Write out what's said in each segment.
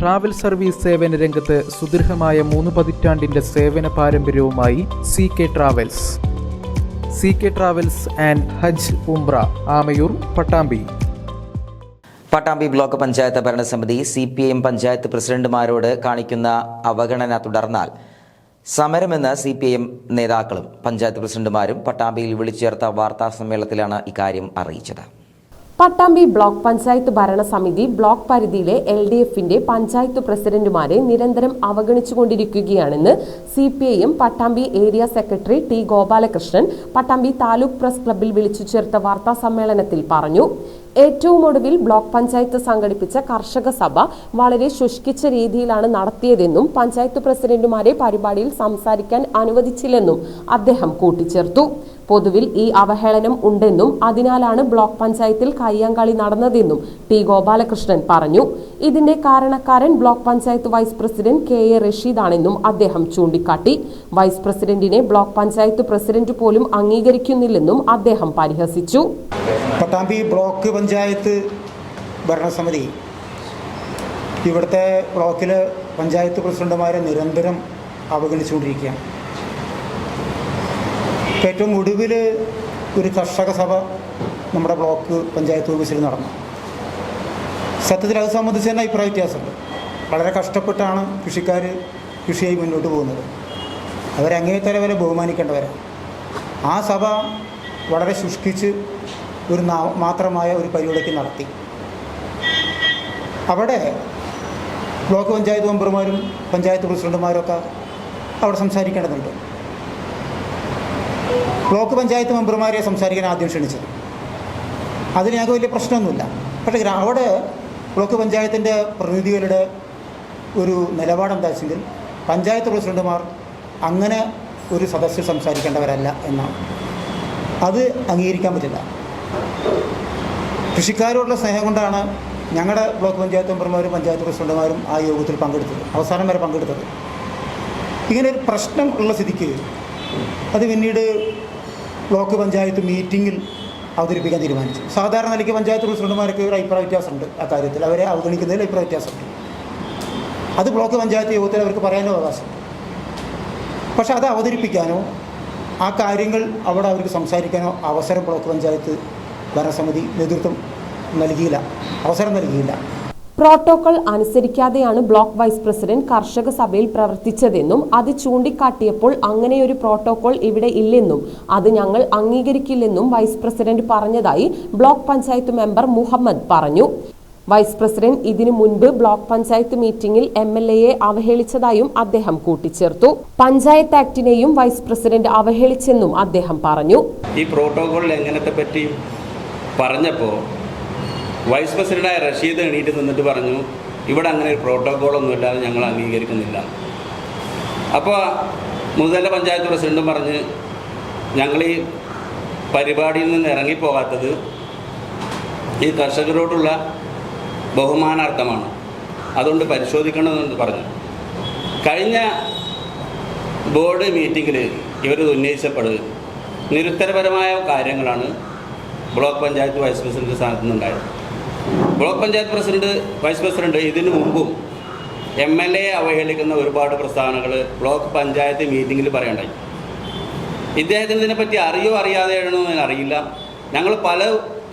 Travel service സേവന രംഗത്ത് സുദീർഘമായ മൂന്ന് പതിറ്റാണ്ടിന്റെ സേവന പാരമ്പര്യവുമായി C K travels C K travels and Haj Umrah Amayur Pattambi. Pattambi block panchayat ഭരണസമിതി സി പി എം പഞ്ചായത്ത് പ്രസിഡന്റുമാരോട് കാണിക്കുന്ന അവഗണന തുടർന്നാൽ സമരമെന്ന് സി പി എം നേതാക്കളും പഞ്ചായത്ത് പ്രസിഡന്റുമാരും പട്ടാമ്പിയിൽ വിളിച്ചു ചേർത്ത വാർത്താ സമ്മേളനത്തിലാണ് ഇക്കാര്യം അറിയിച്ചത്. പട്ടാമ്പി ബ്ലോക്ക് പഞ്ചായത്ത് ഭരണസമിതി ബ്ലോക്ക് പരിധിയിലെ എൽ ഡി എഫിന്റെ പഞ്ചായത്ത് പ്രസിഡന്റുമാരെ നിരന്തരം അവഗണിച്ചുകൊണ്ടിരിക്കുകയാണെന്ന് C P I Pattambi area secretary T Gopalakrishnan Pattambi taluk press ക്ലബ്ബിൽ വിളിച്ചു ചേർത്ത വാർത്താ സമ്മേളനത്തിൽ പറഞ്ഞു. ഏറ്റവും ഒടുവിൽ ബ്ലോക്ക് പഞ്ചായത്ത് സംഘടിപ്പിച്ച കർഷക സഭ വളരെ ശുഷ്കിച്ച രീതിയിലാണ് നടത്തിയതെന്നും പഞ്ചായത്ത് പ്രസിഡന്റുമാരെ പരിപാടിയിൽ സംസാരിക്കാൻ അനുവദിച്ചില്ലെന്നും അദ്ദേഹം കൂട്ടിച്ചേർത്തു. പൊതുവിൽ ഈ അവഹേളനം ഉണ്ടെന്നും അതിനാലാണ് ബ്ലോക്ക് പഞ്ചായത്തിൽ കയ്യാങ്കളി നടന്നതെന്നും ടി ഗോപാലകൃഷ്ണൻ പറഞ്ഞു. ഇതിന്റെ കാരണക്കാരൻ block panchayat vice president K A റഷീദാണെന്നും അദ്ദേഹം ചൂണ്ടിക്കാട്ടി. വൈസ് പ്രസിഡന്റിനെ ബ്ലോക്ക് പഞ്ചായത്ത് പ്രസിഡന്റ് പോലും അംഗീകരിക്കുന്നില്ലെന്നും അദ്ദേഹം പരിഹസിച്ചു. പട്ടാമ്പി ബ്ലോക്ക് പഞ്ചായത്ത് ഭരണസമിതി ഇവിടുത്തെ ബ്ലോക്കിലെ പഞ്ചായത്ത് പ്രസിഡന്റുമാരെ നിരന്തരം അവഗണിച്ചുകൊണ്ടിരിക്കുകയാണ്. ഏറ്റവും ഒടുവിൽ ഒരു കർഷക സഭ നമ്മുടെ ബ്ലോക്ക് പഞ്ചായത്ത് ഓഫീസിൽ നടന്നു. സത്യത്തിൽ അത് സംബന്ധിച്ച് തന്നെ അഭിപ്രായ വ്യത്യാസമുണ്ട്. വളരെ കഷ്ടപ്പെട്ടാണ് കൃഷിക്കാർ കൃഷിയായി മുന്നോട്ട് പോകുന്നത്. അവരങ്ങേത്തല വരെ ബഹുമാനിക്കേണ്ടവരാണ്. ആ സഭ വളരെ ശുഷ്കിച്ച് ഒരു മാത്രമായ ഒരു പരിപാടിക്ക് നടത്തി. അവിടെ ബ്ലോക്ക് പഞ്ചായത്ത് മെമ്പർമാരും പഞ്ചായത്ത് പ്രസിഡന്റുമാരും ഒക്കെ അവിടെ സംസാരിക്കേണ്ടതുണ്ട്. ബ്ലോക്ക് പഞ്ചായത്ത് മെമ്പർമാരെ സംസാരിക്കാൻ ആദ്യം ക്ഷണിച്ചത്. അതിന് ഞങ്ങൾക്ക് വലിയ പ്രശ്നമൊന്നുമില്ല. പക്ഷേ അവിടെ ബ്ലോക്ക് പഞ്ചായത്തിന്റെ പ്രതിനിധികളുടെ ഒരു നിലപാടെന്താ വെച്ചെങ്കിൽ പഞ്ചായത്ത് പ്രസിഡന്റുമാർ അങ്ങനെ ഒരു സദസ്സിൽ സംസാരിക്കേണ്ടവരല്ല എന്നാണ്. അത് അംഗീകരിക്കാൻ പറ്റില്ല. കൃഷിക്കാരോടുള്ള സ്നേഹം കൊണ്ടാണ് ഞങ്ങളുടെ ബ്ലോക്ക് പഞ്ചായത്ത് മെമ്പർമാരും പഞ്ചായത്ത് പ്രസിഡന്റുമാരും ആ യോഗത്തിൽ പങ്കെടുത്തത്. അവസാനം വരെ പങ്കെടുത്തത്. ഇങ്ങനെ ഒരു പ്രശ്നം ഉള്ള സ്ഥിതിക്ക് അത് പിന്നീട് ബ്ലോക്ക് പഞ്ചായത്ത് മീറ്റിങ്ങിൽ അവതരിപ്പിക്കാൻ തീരുമാനിച്ചു. സാധാരണ നിലയ്ക്ക് പഞ്ചായത്ത് പ്രസിഡന്റുമാർക്ക് ഒരു അഭിപ്രായ വ്യത്യാസമുണ്ട് ആ കാര്യത്തിൽ. അവരെ അവഗണിക്കുന്നതിൽ അഭിപ്രായ വ്യത്യാസമുണ്ട്. അത് ബ്ലോക്ക് പഞ്ചായത്ത് യോഗത്തിൽ അവർക്ക് പറയാനോ അവകാശം. പക്ഷെ അത് അവതരിപ്പിക്കാനോ ആ കാര്യങ്ങൾ അവിടെ അവർക്ക് സംസാരിക്കാനോ അവസരം ബ്ലോക്ക് പഞ്ചായത്ത് ഭരണസമിതി നേതൃത്വം നൽകിയില്ല. അവസരം നൽകിയില്ല. പ്രോട്ടോകോൾ അനുസരിക്കാതെയാണ് ബ്ലോക്ക് വൈസ് പ്രസിഡന്റ് കർഷക സഭയിൽ പ്രവർത്തിച്ചതെന്നും അത് ചൂണ്ടിക്കാട്ടിയപ്പോൾ അങ്ങനെയൊരു പ്രോട്ടോകോൾ ഇവിടെ ഇല്ലെന്നും അത് ഞങ്ങൾ അംഗീകരിക്കില്ലെന്നും വൈസ് പ്രസിഡന്റ് പറഞ്ഞതായി ബ്ലോക്ക് പഞ്ചായത്ത് മെമ്പർ മുഹമ്മദ് പറഞ്ഞു. വൈസ് പ്രസിഡന്റ് ഇതിനു മുൻപ് ബ്ലോക്ക് പഞ്ചായത്ത് മീറ്റിംഗിൽ എം എൽ എയെ അവഹേളിച്ചതായും അദ്ദേഹം കൂട്ടിച്ചേർത്തു. പഞ്ചായത്ത് ആക്ടിനെയും വൈസ് പ്രസിഡന്റ് അവഹേളിച്ചെന്നും അദ്ദേഹം പറഞ്ഞു. ഈ പ്രോട്ടോകോൾ എങ്ങനത്തെ പറ്റി പറഞ്ഞപ്പോൾ വൈസ് പ്രസിഡന്റായ റഷീദ് എണീറ്റ് നിന്നിട്ട് പറഞ്ഞു ഇവിടെ അങ്ങനെ ഒരു പ്രോട്ടോകോളൊന്നും ഇല്ലാതെ ഞങ്ങൾ അംഗീകരിക്കുന്നില്ല. അപ്പോൾ മുതല പഞ്ചായത്ത് പ്രസിഡന്റും പറഞ്ഞ് ഞങ്ങൾ ഈ പരിപാടിയിൽ നിന്ന് ഇറങ്ങിപ്പോകാത്തത് ഈ കർഷകരോടുള്ള ബഹുമാനാർത്ഥമാണ് അതുകൊണ്ട് പരിശോധിക്കണമെന്ന് പറഞ്ഞു. കഴിഞ്ഞ ബോർഡ് മീറ്റിങ്ങിൽ ഇവർ ഉന്നയിച്ചപ്പോൾ നിരുത്തരപരമായ കാര്യങ്ങളാണ് ബ്ലോക്ക് പഞ്ചായത്ത് വൈസ് പ്രസിഡന്റ് സ്ഥാനത്ത് നിന്നുണ്ടായത്. Block panchayat president vice president ഇതിനു മുമ്പും എം എൽ എ അവഹേളിക്കുന്ന ഒരുപാട് പ്രസ്താവനകൾ ബ്ലോക്ക് പഞ്ചായത്ത് മീറ്റിങ്ങിൽ പറയണ്ടായി. ഇദ്ദേഹത്തിന് ഇതിനെപ്പറ്റി അറിയോ അറിയാതെയാണോ എന്ന് അറിയില്ല. ഞങ്ങൾ പല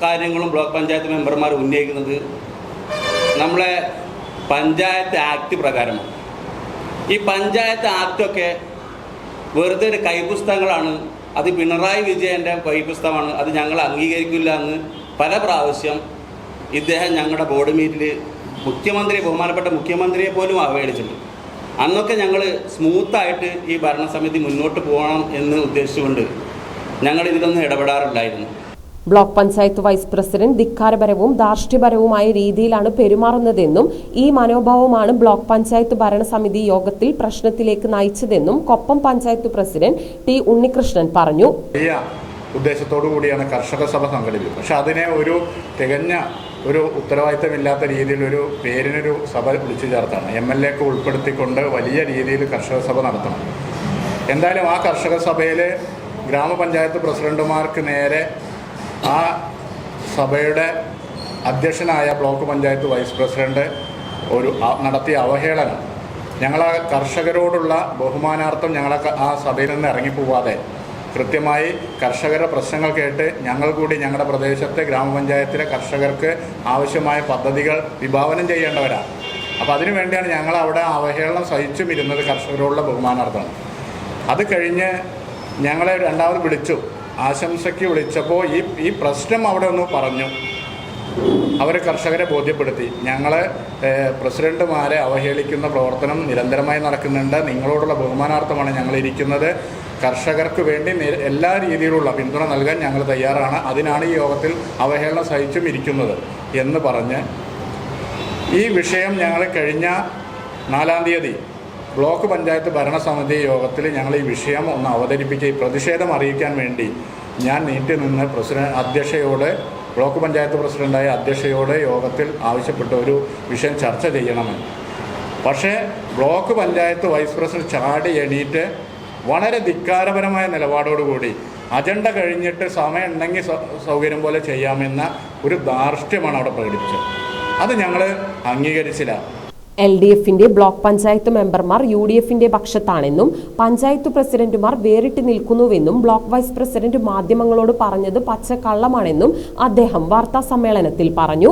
കാര്യങ്ങളും ബ്ലോക്ക് പഞ്ചായത്ത് മെമ്പർമാർ ഉന്നയിക്കുന്നത് നമ്മളെ പഞ്ചായത്ത് ആക്ട് പ്രകാരമാണ്. ഈ പഞ്ചായത്ത് ആക്റ്റൊക്കെ വെറുതെ ഒരു കൈപുസ്തകങ്ങളാണ് അത് പിണറായി വിജയന്റെ കൈപുസ്തകമാണ് അത് ഞങ്ങൾ അംഗീകരിക്കില്ല എന്ന് പല പ്രാവശ്യം ഇദ്ദേഹം ഞങ്ങളുടെ ബോർഡ് മീറ്റിൽ മുഖ്യമന്ത്രി ബഹുമാനപ്പെട്ട മുഖ്യമന്ത്രിയെ പോലും അവഹേളിച്ചിട്ടുണ്ട് അന്നൊക്കെ ഞങ്ങൾ സ്മൂത്തായിട്ട് ഈ ഭരണസമിതി മുന്നോട്ട് പോകണം എന്ന് ഉദ്ദേശിച്ചുകൊണ്ട് ഞങ്ങൾ ഇതിലൊന്നും ഇടപെടാറില്ലായിരുന്നു. ബ്ലോക്ക് പഞ്ചായത്ത് വൈസ് പ്രസിഡന്റ് ധിക്കാരപരവും ധാർഷ്ട്യപരവുമായ രീതിയിലാണ് പെരുമാറുന്നതെന്നും ഈ മനോഭാവമാണ് ബ്ലോക്ക് പഞ്ചായത്ത് ഭരണസമിതി യോഗത്തിൽ പ്രശ്നത്തിലേക്ക് നയിച്ചതെന്നും കൊപ്പം പഞ്ചായത്ത് പ്രസിഡന്റ് ടി ഉണ്ണികൃഷ്ണൻ പറഞ്ഞു. ഉദ്ദേശത്തോടു കൂടിയാണ് കർഷക സഭ സംഘടിപ്പിച്ചത്. പക്ഷെ അതിനെ ഒരു തികഞ്ഞ ഒരു ഉത്തരവാദിത്തമില്ലാത്ത രീതിയിലൊരു പേരിനൊരു സഭ വിളിച്ചു ചേർത്താണ്. എം എൽ എക്ക് ഉൾപ്പെടുത്തിക്കൊണ്ട് വലിയ രീതിയിൽ കർഷക സഭ നടത്തണം. എന്തായാലും ആ കർഷക സഭയിൽ ഗ്രാമപഞ്ചായത്ത് പ്രസിഡന്റുമാർക്ക് നേരെ ആ സഭയുടെ അധ്യക്ഷനായ ബ്ലോക്ക് പഞ്ചായത്ത് വൈസ് പ്രസിഡന്റ് ഒരു നടത്തിയ അവഹേളനം. ഞങ്ങളെ കർഷകരോടുള്ള ബഹുമാനാർത്ഥം ഞങ്ങളെ ആ സഭയിൽ നിന്ന് ഇറങ്ങിപ്പോവാതെ കൃത്യമായി കർഷകരുടെ പ്രശ്നങ്ങൾ കേട്ട് ഞങ്ങൾ കൂടി ഞങ്ങളുടെ പ്രദേശത്തെ ഗ്രാമപഞ്ചായത്തിലെ കർഷകർക്ക് ആവശ്യമായ പദ്ധതികൾ വിഭാവനം ചെയ്യേണ്ടവരാണ് അപ്പോൾ അതിനു വേണ്ടിയാണ് ഞങ്ങൾ അവിടെ അവഹേളനം സഹിച്ചും ഇരുന്നത് കർഷകരോടുള്ള ബഹുമാനാർത്ഥം. അത് കഴിഞ്ഞ് ഞങ്ങളെ രണ്ടാമത് വിളിച്ചു. ആശംസയ്ക്ക് വിളിച്ചപ്പോൾ ഈ ഈ പ്രശ്നം അവിടെ ഒന്ന് പറഞ്ഞു. അവർ കർഷകരെ ബോധ്യപ്പെടുത്തി. ഞങ്ങൾ പ്രസിഡന്റുമാരെ അവഹേളിക്കുന്ന പ്രവർത്തനം നിരന്തരമായി നടക്കുന്നുണ്ട്. നിങ്ങളോടുള്ള ബഹുമാനാർത്ഥമാണ് ഞങ്ങൾ ഇരിക്കുന്നത് കർഷകർക്ക് വേണ്ടി എല്ലാ രീതിയിലുള്ള പിന്തുണ നൽകാൻ ഞങ്ങൾ തയ്യാറാണ്. അതിനാണ് ഈ യോഗത്തിൽ അവഹേളനം സഹിച്ചും ഇരിക്കുന്നത് എന്ന് പറഞ്ഞ് ഈ വിഷയം ഞങ്ങൾ കഴിഞ്ഞ നാലാം തീയതി ബ്ലോക്ക് പഞ്ചായത്ത് ഭരണസമിതി യോഗത്തിൽ ഞങ്ങൾ ഈ വിഷയം ഒന്ന് അവതരിപ്പിക്കുക ഈ പ്രതിഷേധം അറിയിക്കാൻ വേണ്ടി ഞാൻ നീട്ടി നിന്ന് പ്രസിഡന്റ് അധ്യക്ഷയോട് ബ്ലോക്ക് പഞ്ചായത്ത് പ്രസിഡന്റായ അധ്യക്ഷയോട് യോഗത്തിൽ ആവശ്യപ്പെട്ട ഒരു വിഷയം ചർച്ച ചെയ്യണമെന്ന്. പക്ഷേ ബ്ലോക്ക് പഞ്ചായത്ത് വൈസ് പ്രസിഡന്റ് ചാടി എണീറ്റ് വളരെ ധിക്കാരപരമായ നിലപാടോടുകൂടി അജണ്ട കഴിഞ്ഞിട്ട് സമയം ഉണ്ടെങ്കിൽ സൗകര്യം പോലെ ചെയ്യാമെന്ന ഒരു ധാർഷ്ട്യമാണ് അവിടെ പ്രകടിപ്പിച്ചത്. അത് ഞങ്ങൾ അംഗീകരിച്ചില്ല. എൽ ഡി എഫിന്റെ ബ്ലോക്ക് പഞ്ചായത്ത് മെമ്പർമാർ യു ഡി എഫിന്റെ പക്ഷത്താണെന്നും പഞ്ചായത്ത് പ്രസിഡന്റുമാർ വേറിട്ട് നിൽക്കുന്നുവെന്നും ബ്ലോക്ക് വൈസ് പ്രസിഡന്റ് മാധ്യമങ്ങളോട് പറഞ്ഞത് പച്ചക്കള്ളമാണെന്നും അദ്ദേഹം വാർത്താ സമ്മേളനത്തിൽ പറഞ്ഞു.